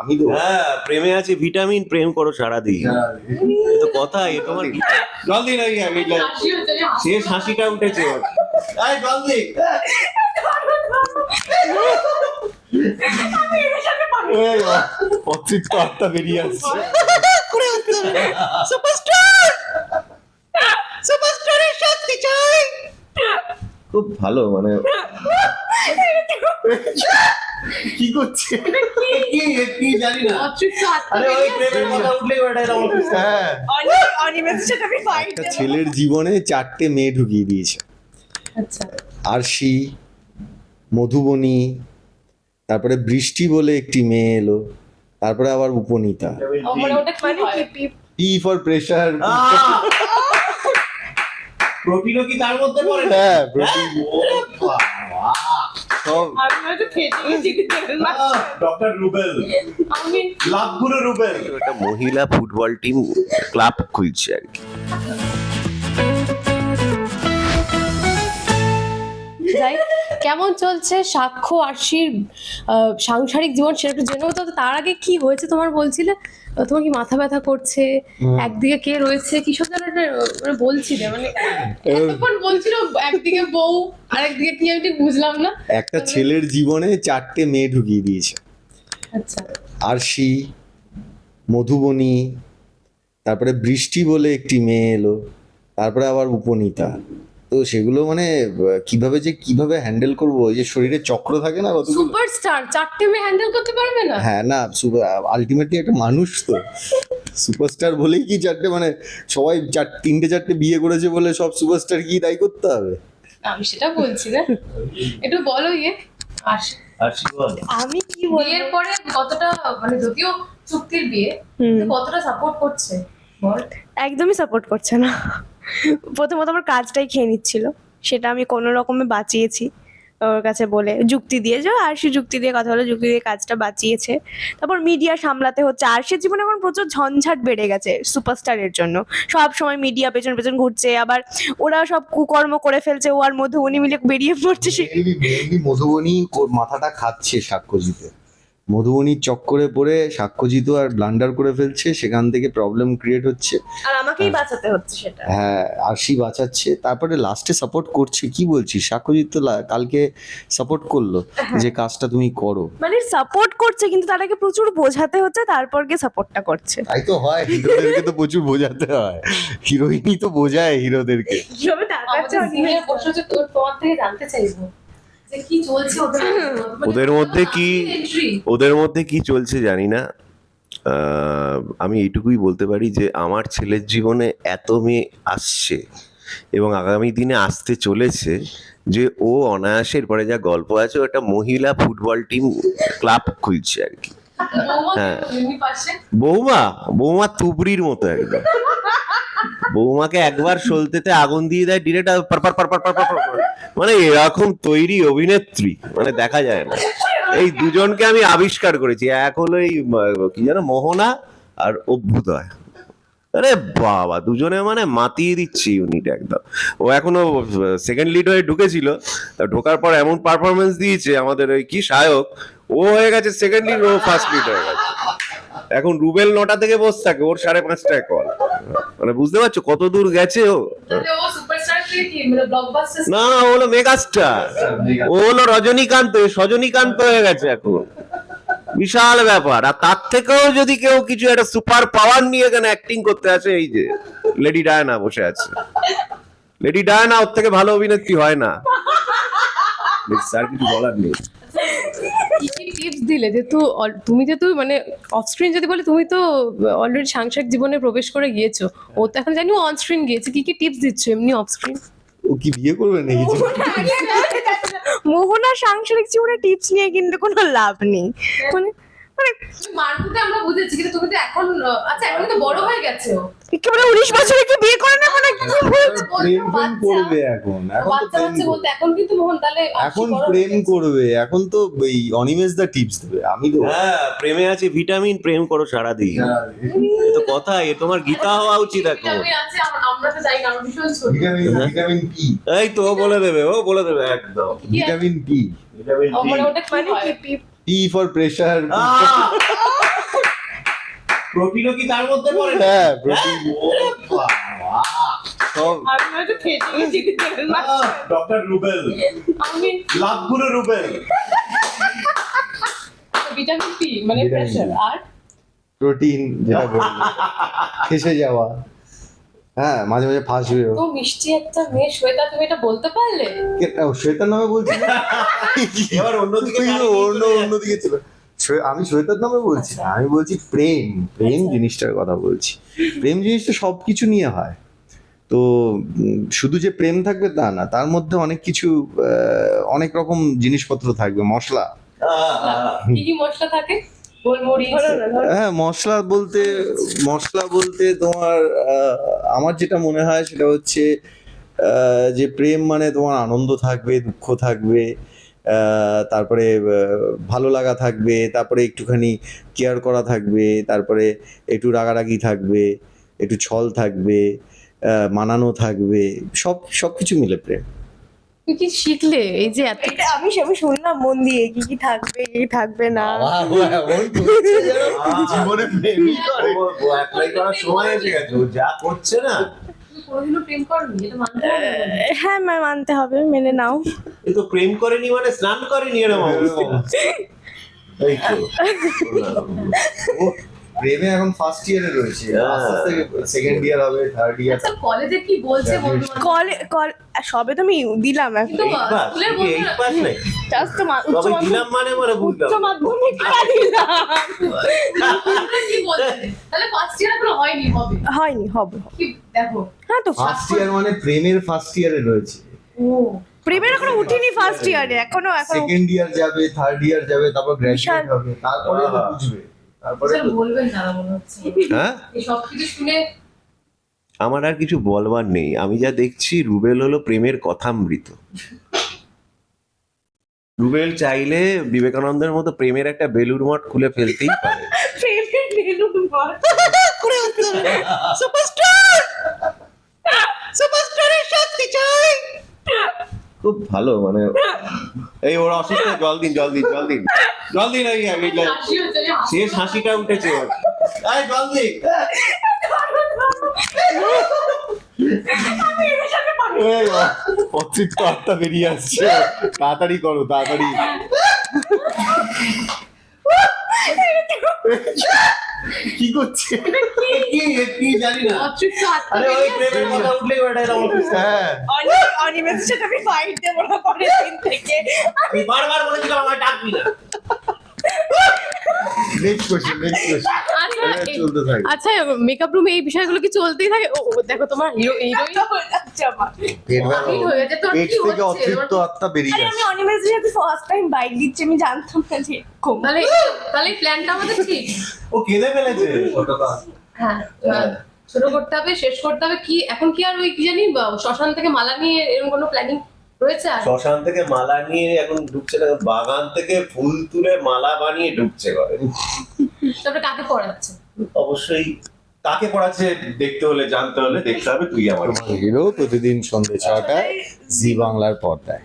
আমি তো হ্যাঁ প্রেমে আছে ভিটামিন প্রেম করো সারাদিন। হ্যাঁ, তো কথা এ তোমার জলদি নাকি আমি শেষ হাসিটা উঠেছে আয় জলদি আত্মা বেরিয়ে আসছে। খুব ভালো মানে কি করছে? কি কি জানি না। আরে ওই প্রেমের কথা উঠলেই ওটা এরকম হ্যাঁ। আমি ফাইট একটা ছেলের জীবনে চারটে মেয়ে ঢুকিয়ে দিয়েছে। আচ্ছা। আরশি মধুবনী তারপরে বৃষ্টি বলে একটি মেয়ে এলো তারপরে আবার Upanita. P- P for pressure প্রোটিনও কি তার মধ্যে পড়ে? হ্যাঁ protein। ডক্টর রুবেল। আমি লাভগুরু রুবেল। একটা মহিলা ফুটবল টিম ক্লাব খুলছে আর কি। যাই। কেমন চলছে সাক্ষ্য আরশির সাংসারিক জীবন সেটা একটু জেনে তো তার আগে কি হয়েছে তোমার বলছিলে? তোমার কি মাথা ব্যথা করছে? একদিকে কে রয়েছে? কি সব যেন মানে বলছিলে মানে এতক্ষণ বলছিল একদিকে বউ আর একদিকে কি আমি ঠিক বুঝলাম না। একটা ছেলের জীবনে চারটে মেয়ে ঢুকিয়ে দিয়েছে। আচ্ছা। আরশি মধুবনী তারপরে বৃষ্টি বলে একটি মেয়ে এলো তারপরে আবার উপনীতা। তো সেগুলো মানে কীভাবে যে কীভাবে হ্যান্ডেল করব? ওই যে শরীরে চক্র থাকে না কতগুলো? সুপারস্টার চারটে মেয়ে হ্যান্ডেল করতে পারবে না? হ্যাঁ না আলটিমেটলি একটা মানুষ তো। সুপারস্টার বলেই কি চারটে মানে সবাই চার তিনটে চারটে বিয়ে করেছে বলে সব সুপারস্টার কি তাই করতে হবে? আমি সেটা বলছি না একটু বলো ইয়ে। আরশি বল। আমি কি বিয়ের পরে কতটা মানে যদিও চুক্তির বিয়ে কতটা সাপোর্ট করছে? বল। একদমই সাপোর্ট করছে না। প্রথমত আমার কাজটাই খেয়ে নিচ্ছিল। সেটা আমি কোনো রকমে বাঁচিয়েছি ওর কাছে বলে যুক্তি দিয়ে। যে আরশি যুক্তি দিয়ে কথা বলে, যুক্তি দিয়ে কাজটা বাঁচিয়েছে। তারপর মিডিয়া সামলাতে হচ্ছে। আরশির জীবনে এখন প্রচুর ঝঞ্ঝাট বেড়ে গেছে সুপারস্টারের জন্য। সব সময় মিডিয়া পেছন পেছন ঘুরছে, আবার ওরা সব কুকর্ম করে ফেলছে, ও আর মধ্যে উনি মিলে বেরিয়ে পড়ছে সে মেনলি মধুবনী মাথাটা খাচ্ছে সাক্ষ্যজিতে মধুবনীর চক্করে পড়ে সাক্ষ্যজিত আর ব্লান্ডার করে ফেলছে সেখান থেকে প্রবলেম ক্রিয়েট হচ্ছে। আর আমাকেই বাঁচাতে হচ্ছে সেটা। হ্যাঁ আরশি বাঁচাচ্ছে। তারপরে লাস্টে সাপোর্ট করছে কি বলছিস? সাক্ষ্যজিৎ তো কালকে সাপোর্ট করল যে কাজটা তুমি করো। মানে সাপোর্ট করছে কিন্তু তারাকে প্রচুর বোঝাতে হচ্ছে তারপর গিয়ে সাপোর্টটা করছে। তাই তো হয় হিরোদেরকে তো প্রচুর বোঝাতে হয়। হিরোইনই তো বোঝায় হিরোদেরকে। কীভাবে তার তোমার থেকে জানতে চাইব। ওদের মধ্যে? কি- ওদের মধ্যে কি চলছে জানি না। আমি এইটুকুই বলতে পারি যে আমার ছেলের জীবনে এত মেয়ে আসছে এবং আগামী দিনে আসতে চলেছে যে ও অনায়াসের পরে যা গল্প আছে ও একটা মহিলা ফুটবল টিম ক্লাব খুলছে আর কি। হ্যাঁ। বৌমা বৌমা তুবড়ির মতো একদম। বৌমাকে একবার সলতেতে আগুন দিয়ে দেয়, ডিরেক্ট পারপার পারপার পারপার মানে এরকম তৈরি অভিনেত্রী মানে দেখা যায় না। এই দুজনকে আমি আবিষ্কার করেছি। এক হলো এই কি জানো মোহনা আর অভ্যুদয়। আরে বাবা, দুজনে মানে মাতিয়ে দিচ্ছি ইউনিট একদম। ও এখনও সেকেন্ড লিড হয়ে ঢুকেছিল। ঢোকার পর এমন পারফরমেন্স দিয়েছে আমাদের ওই কি, সায়ক। ও হয়ে গেছে সেকেন্ড লিড ও ফার্স্ট লিড হয়ে গেছে। এখন রুবেল নটা থেকে বসে থাকে ওর সাড়ে পাঁচটায় কল মানে বুঝতে পারছ কত দূর গেছে ও? মানে না না, ও হলো মেগাস্টার ও হলো রজনীকান্ত সজনীকান্ত হয়ে গেছে এখন। বিশাল ব্যাপার। আর তার থেকেও যদি কেউ কিছু একটা সুপার পাওয়ার নিয়ে এখানে অ্যাক্টিং করতে আসে এই যে লেডি ডায়না বসে আছে। লেডি ডায়না ওর থেকে ভালো অভিনেত্রী হয় না। স্যার কিছু বলার নেই। টিপস দিলে যেহেতু অল- তুমি যেহেতু মানে অফ স্ক্রিন যদি বলে তুমি তো অলরেডি সাংসারিক জীবনে প্রবেশ করে গিয়েছো। ও তো এখন জানি অন স্ক্রিন গিয়েছে। কি কি টিপস দিচ্ছ এমনি অফ স্ক্রিন ও কি বিয়ে করবে নাকি? মোহনা সাংসারিক জীবনে টিপস নিয়ে কিন্তু কোনো লাভ নেই। মানে মানে মারকুটে আমরা বুঝেছি কিন্তু তুমি তো এখন আচ্ছা এখন তো বড় হয়ে গেছে একেবারে উনিশ বছরে কি বিয়ে করে নেব না কি বলছো? প্রেম প্রেম করবে এখন এখন তো প্রেম করবে। বলতে এখন কিন্তু মোহন তাহলে এখন প্রেম করবে এখন তো এই অনিমেষ দা টিপস দেবে আমি তো হ্যাঁ প্রেমে আছে ভিটামিন প্রেম করো সারাদিন। এ তো কথা এ তোমার গীতা হওয়া উচিত এখন। আমরা তো ভীষণ ছোট। ভিটামিন পি এই তো ও বলে দেবে ও বলে দেবে একদম। ভিটামিন পি ভিটামিন ও, মানে ওটা মানে কি পি- পি ফর প্রেশার আহ! প্রোটিনও কি তার মধ্যে পড়ে হ্যাঁ হ্যাঁ? কিন্তু আহ, ডক্টর রুবেল। লাভগুলো রুবেল। ভিটামিন পি মানে Vitamin আর? প্রোটিন যেটা বলল ফেসে যাওয়া। হ্যাঁ মাঝে মাঝে তো মিষ্টি একটা মেয়ে শ্বেতা তুমি এটা বলতে পারলে? নামে বলছি? এবার অন্যদিকে অন্য। অন্যদিকে ছিল আমি শ্বেতার নামে বলছি না আমি বলছি প্রেম প্রেম জিনিসটার কথা বলছি। প্রেম জিনিসটা সব কিছু নিয়ে হয়। তো শুধু যে প্রেম থাকবে তা না তার মধ্যে অনেক কিছু অনেক রকম জিনিসপত্র থাকবে মশলা। মশলা থাকে? হ্যাঁ মশলা বলতে মশলা বলতে তোমার আমার যেটা মনে হয় সেটা হচ্ছে যে প্রেম মানে তোমার আনন্দ থাকবে দুঃখ থাকবে আহ, তারপরে ভালো লাগা থাকবে তারপরে একটুখানি কেয়ার করা থাকবে তারপরে একটু রাগারাগি থাকবে একটু ছল থাকবে মানানো থাকবে সব সব কিছু মিলে প্রেম তুমি কি শিখলে এই যে এত আমি আমি শুনলাম মন দিয়ে কি কি থাকবে কি থাকবে না জীবনে প্রেমই করে ও করার সময় এসে গেছে যা করছে না কোনোদিনও প্রেম করনি? এটা মানতে হবে হ্যাঁ ম্যাম মানতে হবে মেনে নাও। এ তো প্রেম করেনি মানে স্নান করেনি এরকম অবস্থা। এই তো। প্রেমে এখন ফার্স্ট ইয়ারে রয়েছে। হ্যাঁ। আস্তে আস্তে সেকেন্ড ইয়ার হবে থার্ড ইয়ার আচ্ছা কলেজে কি বলছে বন্ধু কলে কল সবে তো আমি দিলাম এখন। কিন্তু এই পাস, স্কুলের বন্ধুরা জাস্ট তো উচ্চ দিলাম মানে মানে বুঝলাম উচ্চ মাধ্যমিকটা দিলাম। কি বলছে? তাহলে ফার্স্ট ইয়ার এখনও হয়নি হবে। হয়নি হবে। কি দেখো হ্যাঁ তো ফার্স্ট ইয়ার মানে প্রেমের ফার্স্ট ইয়ারে রয়েছে। ও। প্রেমের এখনও উঠিনি ফার্স্ট ইয়ারে এখনও এখনও সেকেন্ড ইয়ার যাবে থার্ড ইয়ার যাবে তারপর গ্র্যাজুয়েট হবে তারপরে তো বুঝবে। তারপরে বলবেন না মনে হচ্ছে। হ্যাঁ? এই সব কিছু শুনে আমার আর কিছু বলবার নেই। আমি যা দেখছি রুবেল হলো প্রেমের কথামৃত। রুবেল চাইলে বিবেকানন্দের মতো প্রেমের একটা বেলুর মঠ খুলে ফেলতেই পারে। করে সুপারস্টার! সুপারস্টারের চাই! খুব ভালো মানে এই ওরা অসুস্থ জল দিন জল দিন জল দিন। জল দিন হচ্ছে আমি শেষ হাসিটা উঠেছে এই জল দিন। বাবা, আত্মা বেরিয়ে আসছে। তাড়াতাড়ি করো তাড়াতাড়ি। কি করছে? কি? কি জানি না। আরে ওই প্রেমের কথা উঠলেই ওটা এরকম হ্যাঁ। অনি- সাথে আমি ফাইট দেবো না পরের দিন থেকে। আমি বারবার বলেছিলাম আমার ডাকবি না। নেক্সট কোশ্চেন নেক্সট কোশ্চেন আচ্ছা আচ্ছা মেকআপ রুমে এই বিষয়গুলো কি চলতেই থাকে? ও ও, দেখো তোমার হিরো হিরোইন পেট হয়ে গেছে তোর পেট কি থেকে হচ্ছে? অতৃপ্ত আত্মা বেরিয়ে আরে আমি আসছে। অনিমেষের সাথে ফার্স্ট টাইম বাইক দিচ্ছি আমি জানতাম না যে এরকম। তাহলে তাহলে প্ল্যানটা আমাদের ঠিক? ও কেঁদে ফেলেছে হ্যাঁ হ্যাঁ। ছোট করতে হবে শেষ করতে হবে কি এখন কি আর ওই কি জানি বা, শ্মশান থেকে মালা নিয়ে এরকম কোনো প্ল্যানিং রয়েছে আর? শ্মশান থেকে মালা নিয়ে এখন ঢুকছে না বাগান থেকে ফুল তুলে মালা বানিয়ে ঢুকছে ঘরে। তারপরে কাকে পড়াচ্ছে? অবশ্যই কাকে পড়াচ্ছে দেখতে হলে জানতে হলে দেখতে হবে তুই আমার হিরো প্রতিদিন সন্ধ্যে ছটায় জি বাংলার পর্দায়।